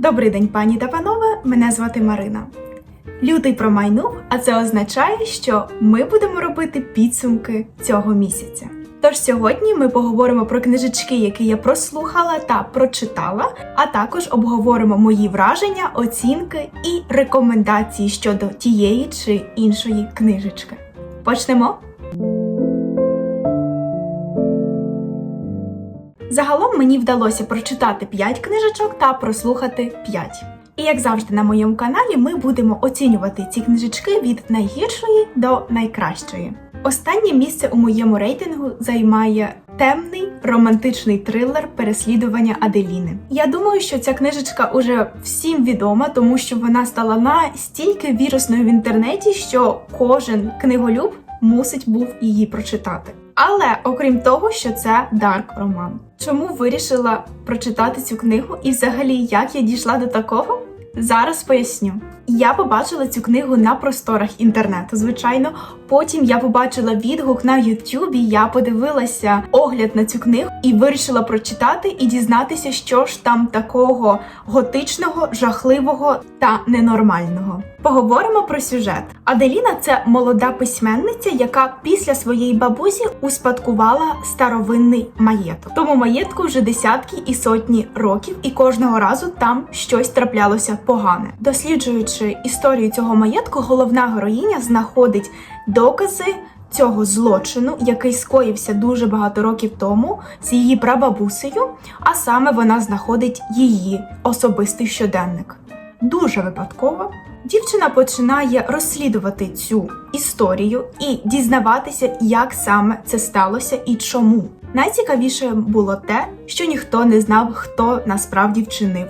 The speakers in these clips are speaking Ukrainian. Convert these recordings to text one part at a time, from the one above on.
Добрий день, пані та панове. Мене звати Марина. Лютий промайнув, а це означає, що ми будемо робити підсумки цього місяця. Тож сьогодні ми поговоримо про книжечки, які я прослухала та прочитала, а також обговоримо мої враження, оцінки і рекомендації щодо тієї чи іншої книжечки. Почнемо. Загалом мені вдалося прочитати 5 книжечок та прослухати 5. І як завжди на моєму каналі, ми будемо оцінювати ці книжечки від найгіршої до найкращої. Останнє місце у моєму рейтингу займає темний романтичний трилер переслідування Аделіни. Я думаю, що ця книжечка уже всім відома, тому що вона стала настільки вірусною в інтернеті, що кожен книголюб мусить був її прочитати. Але окрім того, що це дарк роман. Чому вирішила прочитати цю книгу і взагалі як я дійшла до такого? Зараз поясню. Я побачила цю книгу на просторах інтернету, звичайно. Потім я побачила відгук на Ютубі, я подивилася огляд на цю книгу і вирішила прочитати і дізнатися, що ж там такого готичного, жахливого та ненормального. Поговоримо про сюжет. Аделіна це молода письменниця, яка після своєї бабусі успадкувала старовинний маєток. Тому маєтку вже десятки і сотні років, і кожного разу там щось траплялося погане. Досліджуючи історію цього маєтку, головна героїня знаходить докази. Цього злочину, який скоївся дуже багато років тому з її прабабусею, а саме вона знаходить її особистий щоденник. Дуже випадково дівчина починає розслідувати цю історію і дізнаватися, як саме це сталося і чому. Найцікавіше було те, що ніхто не знав, хто насправді вчинив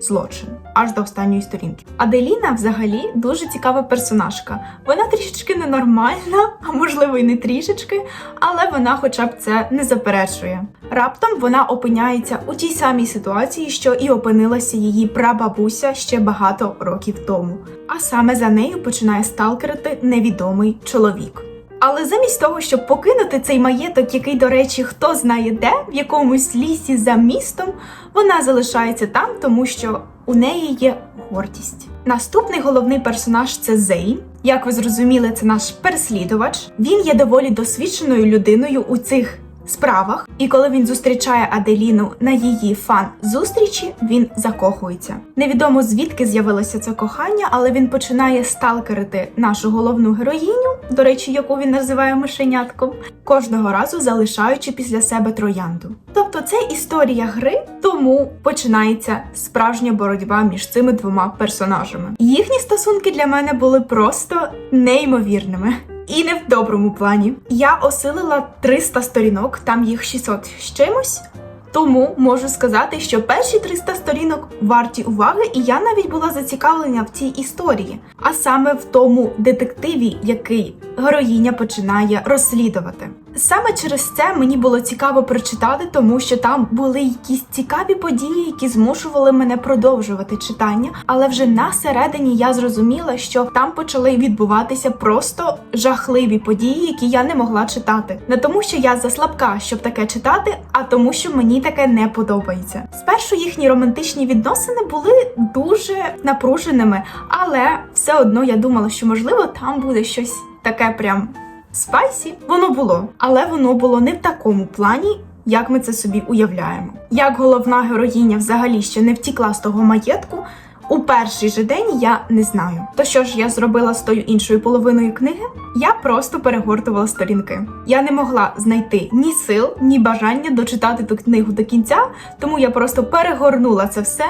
злочин аж до останньої сторінки. Аделіна взагалі дуже цікава персонажка. Вона трішечки ненормальна, а можливо й не трішечки, але вона, хоча б це не заперечує. Раптом вона опиняється у тій самій ситуації, що і опинилася її прабабуся ще багато років тому. А саме за нею починає сталкерити невідомий чоловік. Але замість того, щоб покинути цей маєток, який, до речі, хто знає де, в якомусь лісі за містом, вона залишається там, тому що у неї є гордість. Наступний головний персонаж це Зейн. Як ви зрозуміли, це наш переслідувач. Він є доволі досвідченою людиною у цих справах, і коли він зустрічає Аделіну на її фан-зустрічі, він закохується. Невідомо звідки з'явилося це кохання, але він починає сталкерити нашу головну героїню, до речі, яку він називає мишенятком, кожного разу залишаючи після себе троянду. Тобто це історія гри, тому починається справжня боротьба між цими двома персонажами. Їхні стосунки для мене були просто неймовірними. І не в доброму плані. Я осилила 300 сторінок, там їх 600 з чимось. Тому можу сказати, що перші 300 сторінок варті уваги, і я навіть була зацікавлена в цій історії, а саме в тому детективі, який героїня починає розслідувати. Саме через це мені було цікаво прочитати, тому що там були якісь цікаві події, які змушували мене продовжувати читання. Але вже на середині я зрозуміла, що там почали відбуватися просто жахливі події, які я не могла читати. Не тому, що я заслабка, щоб таке читати, а тому, що мені таке не подобається. Спершу їхні романтичні відносини були дуже напруженими, але все одно я думала, що можливо там буде щось таке прям. Спайсі воно було, але воно було не в такому плані, як ми це собі уявляємо. Як головна героїня взагалі ще не втікла з того маєтку. У перший же день я не знаю. То що ж я зробила з тою іншою половиною книги? Я просто перегортувала сторінки. Я не могла знайти ні сил, ні бажання дочитати ту книгу до кінця, тому я просто перегорнула це все.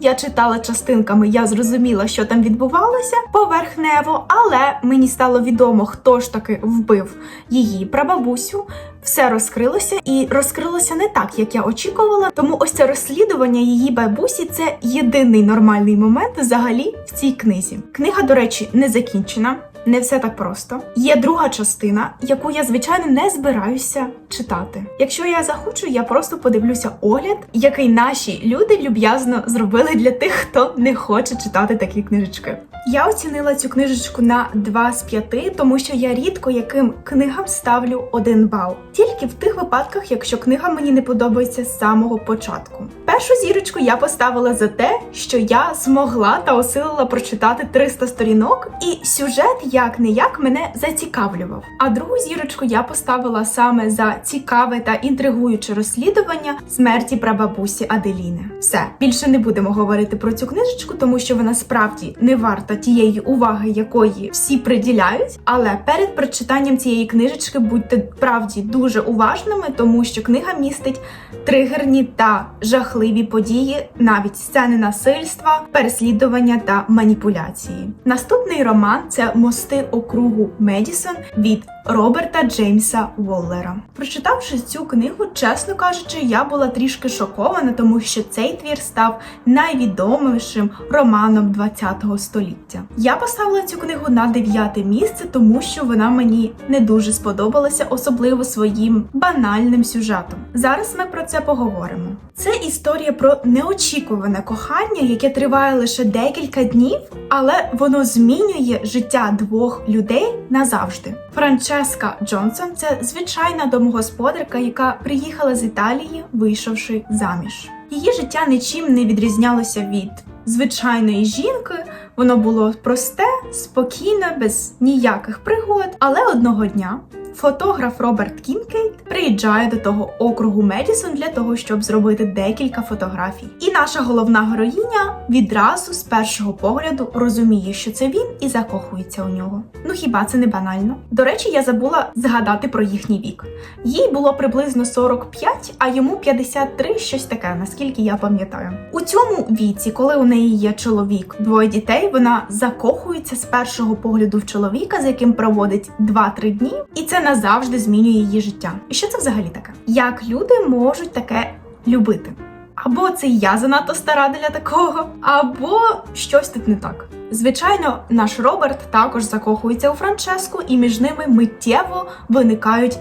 Я читала частинками, я зрозуміла, що там відбувалося поверхнево, але мені стало відомо, хто ж таки вбив її прабабусю. Все розкрилося і розкрилося не так, як я очікувала. Тому ось це розслідування її бабусі це єдиний нормальний момент взагалі в цій книзі. Книга, до речі, не закінчена. Не все так просто. Є друга частина, яку я звичайно не збираюся читати. Якщо я захочу, я просто подивлюся огляд, який наші люди люб'язно зробили для тих, хто не хоче читати такі книжечки. Я оцінила цю книжечку на 2 з 5, тому що я рідко яким книгам ставлю 1 бал. Тільки в тих випадках, якщо книга мені не подобається з самого початку. Першу зірочку я поставила за те, що я змогла та осилила прочитати 300 сторінок, і сюжет як не як мене зацікавлював. А другу зірочку я поставила саме за цікаве та інтригуюче розслідування смерті прабабусі Аделіни. Все більше не будемо говорити про цю книжечку, тому що вона справді не варта тієї уваги, якої всі приділяють. Але перед прочитанням цієї книжечки будьте правді дуже уважними, тому що книга містить тригерні та жахливі події, навіть сцени насильства, переслідування та маніпуляції. Наступний роман це Мости округу Медісон від Роберта Джеймса Воллера. Прочитавши цю книгу, чесно кажучи, я була трішки шокована, тому що цей твір став найвідомішим романом ХХ століття. Я поставила цю книгу на дев'яте місце, тому що вона мені не дуже сподобалася, особливо своїм банальним сюжетом. Зараз ми про це поговоримо. Це історія про неочікуване кохання, яке триває лише декілька днів, але воно змінює життя двох людей назавжди. Франческа Джонсон це звичайна домогосподарка, яка приїхала з Італії, вийшовши заміж. Її життя нічим не відрізнялося від звичайної жінки. Воно було просте, спокійне, без ніяких пригод. Але одного дня фотограф Роберт Кінкейт приїжджає до того округу Медісон для того, щоб зробити декілька фотографій. І наша головна героїня відразу з першого погляду розуміє, що це він, і закохується у нього. Ну хіба це не банально? До речі, я забула згадати про їхній вік. Їй було приблизно 45, а йому 53, щось таке, наскільки я пам'ятаю. У цьому віці, коли у неї є чоловік, двоє дітей, вона закохується з першого погляду в чоловіка, з яким проводить 2-3 дні, і це назавжди змінює її життя. І що це взагалі таке? Як люди можуть таке любити? Або це я занадто стара для такого, або щось тут не так. Звичайно, наш Роберт також закохується у Франческу, і між ними миттєво виникають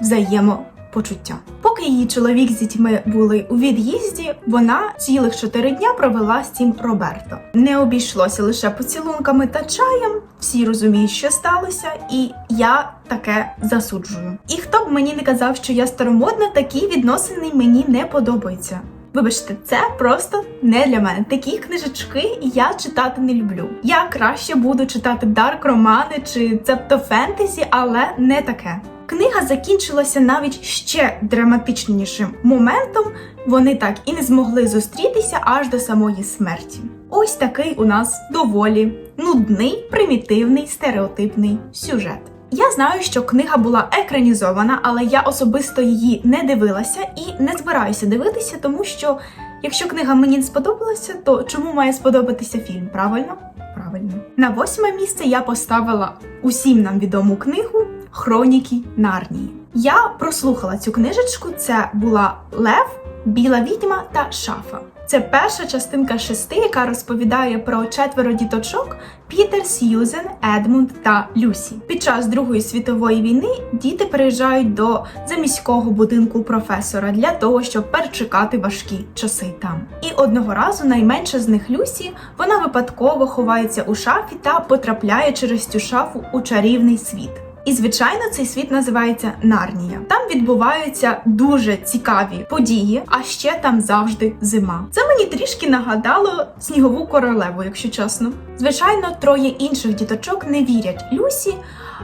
взаємопочуття. Поки її чоловік з дітьми були у від'їзді, вона цілих чотири дня провела з цим Роберто. Не обійшлося лише поцілунками та чаєм. Всі розуміють, що сталося, і я таке засуджую. І хто б мені не казав, що я старомодна, такі відносини мені не подобаються. Вибачте, це просто не для мене. Такі книжечки я читати не люблю. Я краще буду читати дарк романи чи цебто фентезі, але не таке. Книга закінчилася навіть ще драматичнішим моментом. Вони так і не змогли зустрітися аж до самої смерті. Ось такий у нас доволі нудний, примітивний, стереотипний сюжет. Я знаю, що книга була екранізована, але я особисто її не дивилася і не збираюся дивитися, тому що якщо книга мені не сподобалася, то чому має сподобатися фільм? Правильно? Правильно. На восьме місце я поставила усім нам відому книгу Хроніки Нарнії. Я прослухала цю книжечку. Це була Лев, Біла відьма та Шафа. Це перша частинка шести, яка розповідає про четверо діточок Пітер, Сьюзен, Едмунд та Люсі. Під час Другої світової війни діти переїжджають до заміського будинку професора для того, щоб перечекати важкі часи там. І одного разу найменша з них Люсі вона випадково ховається у шафі та потрапляє через цю шафу у чарівний світ. І звичайно, цей світ називається Нарнія. Там відбуваються дуже цікаві події, а ще там завжди зима. Це мені трішки нагадало снігову королеву, якщо чесно. Звичайно, троє інших діточок не вірять Люсі,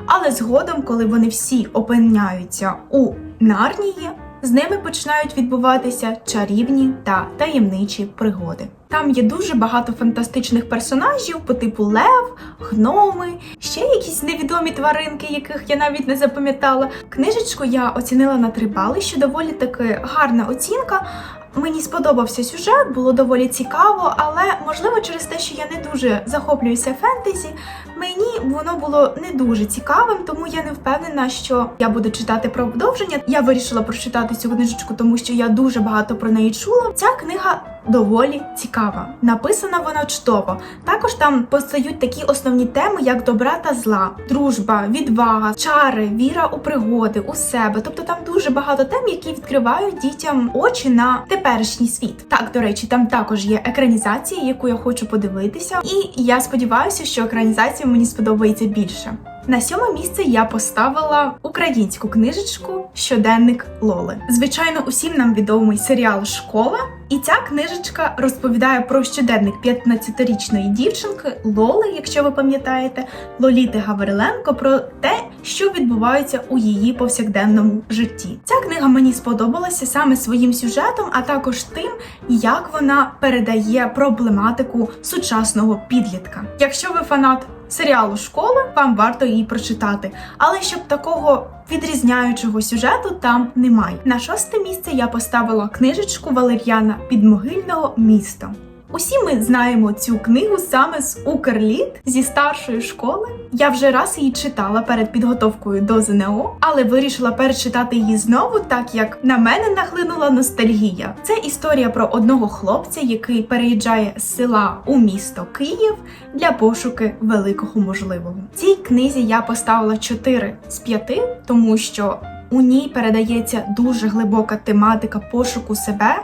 але згодом, коли вони всі опиняються у Нарнії, з ними починають відбуватися чарівні та таємничі пригоди. Там є дуже багато фантастичних персонажів по типу лев, гноми, ще якісь невідомі тваринки, яких я навіть не запам'ятала. Книжечку я оцінила на три бали, що доволі таки гарна оцінка. Мені сподобався сюжет, було доволі цікаво, але можливо через те, що я не дуже захоплююся фентезі, Мені воно було не дуже цікавим, тому я не впевнена, що я буду читати продовження. Я вирішила прочитати цю книжечку, тому що я дуже багато про неї чула. Ця книга доволі цікава. Написана вона чудово. Також там постають такі основні теми, як добра та зла, дружба, відвага, чари, віра у пригоди, у себе. Тобто там дуже багато тем, які відкривають дітям очі на теперішній світ. Так, до речі, там також є екранізація, яку я хочу подивитися, і я сподіваюся, що екранізація мені сподобається більше. На сьоме місце я поставила українську книжечку Щоденник Лоли. Звичайно, усім нам відомий серіал Школа. І ця книжечка розповідає про щоденник 15-річної дівчинки Лоли, якщо ви пам'ятаєте, Лоліти Гавриленко, про те, що відбувається у її повсякденному житті. Ця книга мені сподобалася саме своїм сюжетом, а також тим, як вона передає проблематику сучасного підлітка. Якщо ви фанат серіалу Школа, вам варто її прочитати, але щоб такого відрізняючого сюжету там немає. На шосте місце я поставила книжечку Валер'яна Підмогильного місто. Усі ми знаємо цю книгу саме з Укрліт зі старшої школи. Я вже раз її читала перед підготовкою до ЗНО, але вирішила перечитати її знову, так як на мене нахлинула ностальгія. Це історія про одного хлопця, який переїжджає з села у місто Київ для пошуки великого можливого. Цій книзі я поставила 4 з 5, тому що у ній передається дуже глибока тематика пошуку себе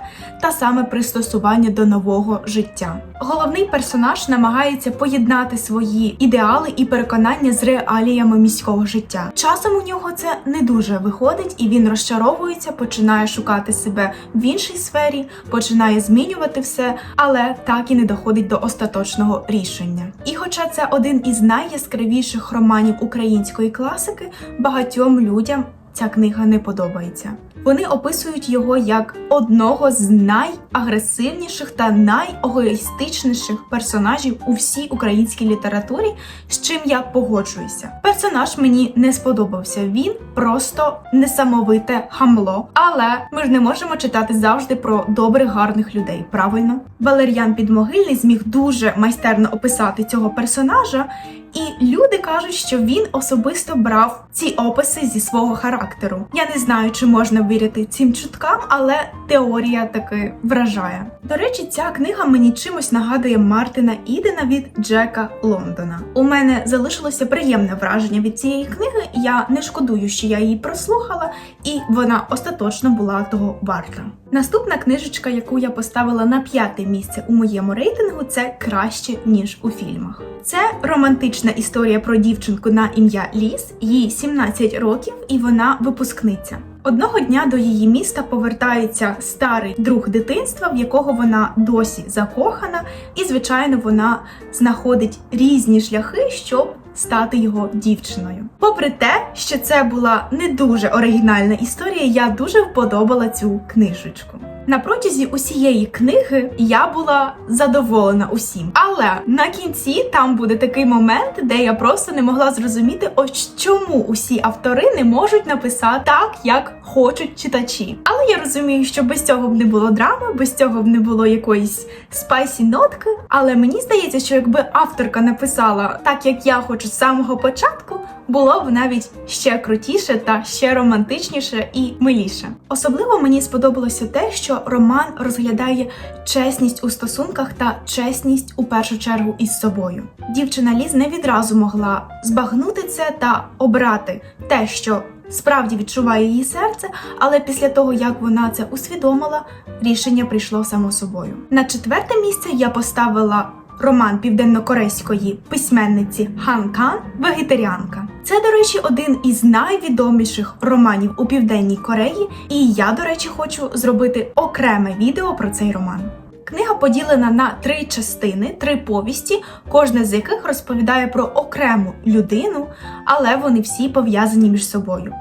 та саме пристосування до нового життя. Головний персонаж намагається поєднати свої ідеали і переконання з реаліями міського життя. Часом у нього це не дуже виходить, і він розчаровується, починає шукати себе в іншій сфері, починає змінювати все, але так і не доходить до остаточного рішення. І хоча це один із найяскравіших романів української класики, багатьом людям ця книга не подобається. Вони описують його як одного з найагресивніших та найегоїстичніших персонажів у всій українській літературі, з чим я погоджуюся. Персонаж мені не сподобався. Він просто несамовите хамло. Але ми ж не можемо читати завжди про добрих, гарних людей. Правильно, Валер'ян Підмогильний зміг дуже майстерно описати цього персонажа. І люди кажуть, що він особисто брав ці описи зі свого характеру. Я не знаю, чи можна вірити цим чуткам, але теорія таки вражає. До речі, ця книга мені чимось нагадує Мартина Ідена від Джека Лондона. У мене залишилося приємне враження від цієї книги. Я не шкодую, що я її прослухала, і вона остаточно була того варта. Наступна книжечка, яку я поставила на п'яте місце у моєму рейтингу, це краще ніж у фільмах. Це романтична історія про дівчинку на ім'я Ліс. Їй 17 років, і вона випускниця. Одного дня до її міста повертається старий друг дитинства, в якого вона досі закохана, і звичайно вона знаходить різні шляхи, щоб стати його дівчиною. Попри те, що це була не дуже оригінальна історія, я дуже вподобала цю книжечку. На протязі усієї книги я була задоволена усім. Але на кінці там буде такий момент, де я просто не могла зрозуміти, ось чому усі автори не можуть написати так, як хочуть читачі. Але я розумію, що без цього б не було драми, без цього б не було якоїсь спайсі нотки. Але мені здається, що якби авторка написала так, як я хочу з самого початку, було б навіть ще крутіше та ще романтичніше і миліше. Особливо мені сподобалося те, що роман розглядає чесність у стосунках та чесність у першу чергу із собою. Дівчина Ліз не відразу могла збагнути це та обрати те, що справді відчуває її серце, але після того, як вона це усвідомила, рішення прийшло само собою. На четверте місце я поставила роман південнокорейської письменниці Хан Кан Вегетаріанка. Це, до речі, один із найвідоміших романів у Південній Кореї, і я, до речі, хочу зробити окреме відео про цей роман. Книга поділена на три частини, три повісті, кожна з яких розповідає про окрему людину, але вони всі пов'язані між собою.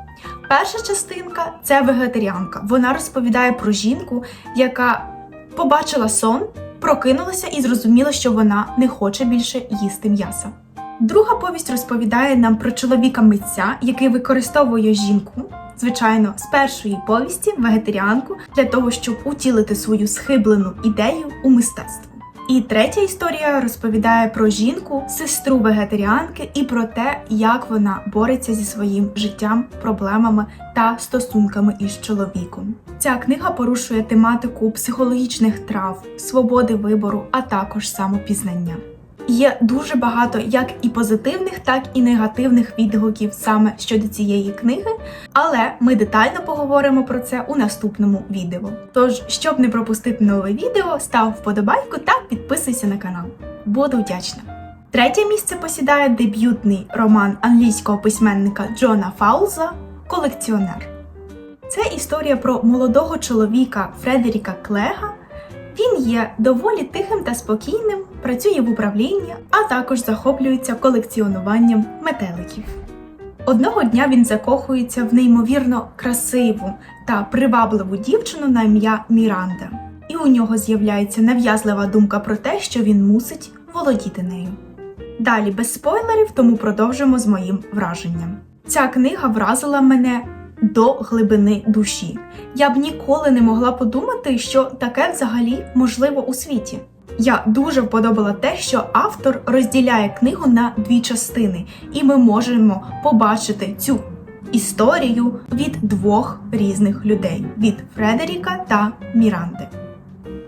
Перша частинка це вегетаріанка. Вона розповідає про жінку, яка побачила сон, прокинулася і зрозуміла, що вона не хоче більше їсти м'яса. Друга повість розповідає нам про чоловіка митця, який використовує жінку, звичайно, з першої повісті вегетаріанку для того, щоб утілити свою схиблену ідею у мистецтво. І третя історія розповідає про жінку, сестру вегетаріанки і про те, як вона бореться зі своїм життям, проблемами та стосунками із чоловіком. Ця книга порушує тематику психологічних трав, свободи вибору, а також самопізнання. Є дуже багато як і позитивних, так і негативних відгуків саме щодо цієї книги, але ми детально поговоримо про це у наступному відео. Тож, щоб не пропустити нове відео, став вподобайку та підписуйся на канал. Буду вдячна. Третє місце посідає дебютний роман англійського письменника Джона Фаулза Колекціонер. Це історія про молодого чоловіка Фредеріка Клега. Він є доволі тихим та спокійним, працює в управлінні, а також захоплюється колекціонуванням метеликів. Одного дня він закохується в неймовірно красиву та привабливу дівчину на ім'я Міранда, і у нього з'являється нав'язлива думка про те, що він мусить володіти нею. Далі без спойлерів, тому продовжимо з моїм враженням. Ця книга вразила мене до глибини душі. Я б ніколи не могла подумати, що таке взагалі можливо у світі. Я дуже вподобала те, що автор розділяє книгу на дві частини, і ми можемо побачити цю історію від двох різних людей: від Фредеріка та Міранди.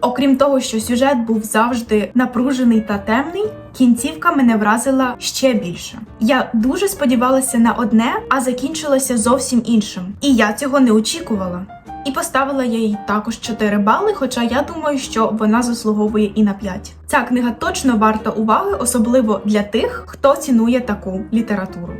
Окрім того, що сюжет був завжди напружений та темний, кінцівка мене вразила ще більше. Я дуже сподівалася на одне, а закінчилося зовсім іншим. І я цього не очікувала. І поставила я їй також 4 бали, хоча я думаю, що вона заслуговує і на 5. Ця книга точно варта уваги, особливо для тих, хто цінує таку літературу.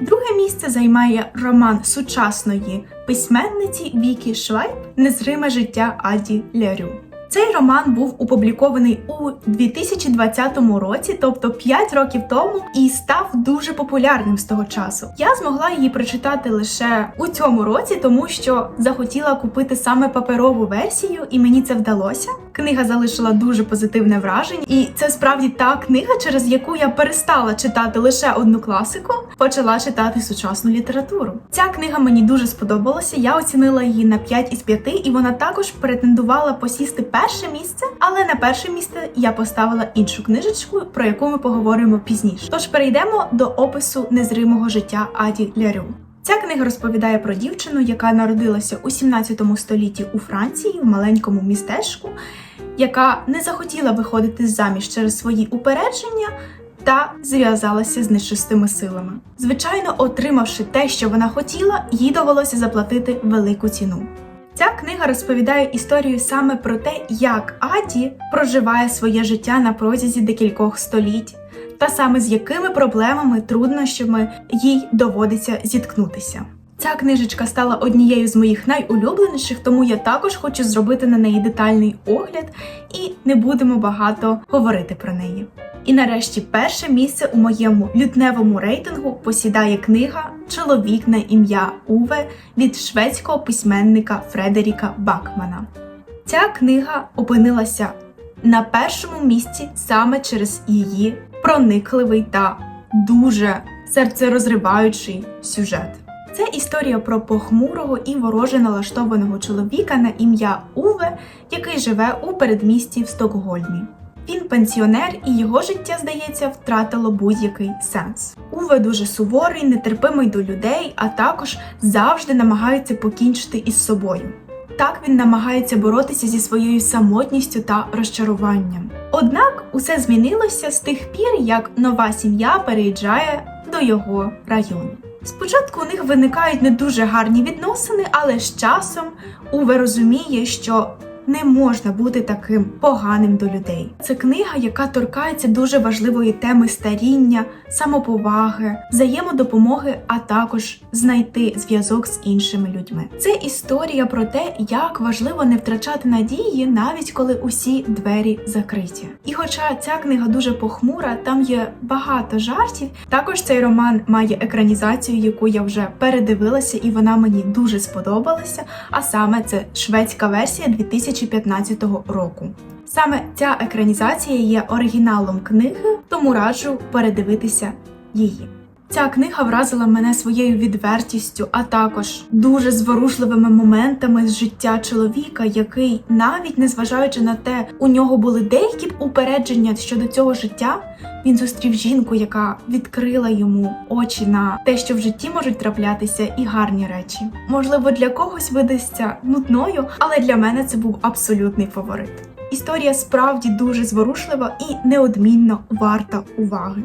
Друге місце займає роман сучасної письменниці Вікі Швайб Незриме життя Аді Лярю. Цей роман був опублікований у 2020 році, тобто 5 років тому, і став дуже популярним з того часу. Я змогла її прочитати лише у цьому році, тому що захотіла купити саме паперову версію, і мені це вдалося. Книга залишила дуже позитивне враження, і це справді та книга, через яку я перестала читати лише одну класику, почала читати сучасну літературу. Ця книга мені дуже сподобалася. Я оцінила її на 5 із 5, і вона також претендувала посісти перше місце, але на перше місце я поставила іншу книжечку, про яку ми поговоримо пізніше. Тож перейдемо до опису незримого життя Аді Лярю. Ця книга розповідає про дівчину, яка народилася у 17 столітті у Франції в маленькому містечку, яка не захотіла виходити заміж через свої упередження та зв'язалася з нечистими силами. Звичайно, отримавши те, що вона хотіла, їй довелося заплатити велику ціну. Ця книга розповідає історію саме про те, як Аді проживає своє життя на протязі декількох століть, та саме з якими проблемами, труднощами їй доводиться зіткнутися. Ця книжечка стала однією з моїх найулюбленіших, тому я також хочу зробити на неї детальний огляд і не будемо багато говорити про неї. І нарешті перше місце у моєму лютневому рейтингу посідає книга Чоловік на ім'я Уве від шведського письменника Фредеріка Бакмана. Ця книга опинилася на першому місці саме через її проникливий та дуже серцерозриваючий сюжет. Це історія про похмурого і вороже налаштованого чоловіка на ім'я Уве, який живе у передмісті в Стокгольмі. Він пенсіонер, і його життя, здається, втратило будь-який сенс. Уве дуже суворий, нетерпимий до людей, а також завжди намагається покінчити із собою. Так він намагається боротися зі своєю самотністю та розчаруванням. Однак усе змінилося з тих пір, як нова сім'я переїжджає до його району. Спочатку у них виникають не дуже гарні відносини, але з часом Уве розуміє, що не можна бути таким поганим до людей. Це книга, яка торкається дуже важливої теми старіння, самоповаги, взаємодопомоги, а також знайти зв'язок з іншими людьми. Це історія про те, як важливо не втрачати надії, навіть коли усі двері закриті. І хоча ця книга дуже похмура, там є багато жартів. Також цей роман має екранізацію, яку я вже передивилася, і вона мені дуже сподобалася. А саме це шведська версія 2015 року. Саме ця екранізація є оригіналом книги, тому раджу передивитися її. Ця книга вразила мене своєю відвертістю, а також дуже зворушливими моментами з життя чоловіка, який, навіть незважаючи на те, у нього були деякі упередження щодо цього життя, він зустрів жінку, яка відкрила йому очі на те, що в житті можуть траплятися і гарні речі. Можливо, для когось видасться нудною, але для мене це був абсолютний фаворит. Історія справді дуже зворушлива і неодмінно варта уваги.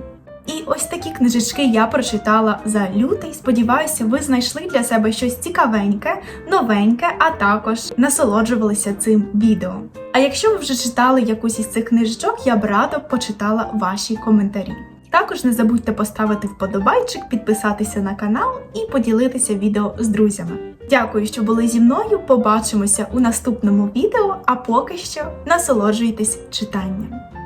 І ось такі книжечки я прочитала за лютий. Сподіваюся, ви знайшли для себе щось цікавеньке, новеньке, а також насолоджувалися цим відео. А якщо ви вже читали якусь із цих книжечок, я б радо почитала ваші коментарі. Також не забудьте поставити вподобайчик, підписатися на канал і поділитися відео з друзями. Дякую, що були зі мною. Побачимося у наступному відео, а поки що насолоджуйтесь читанням.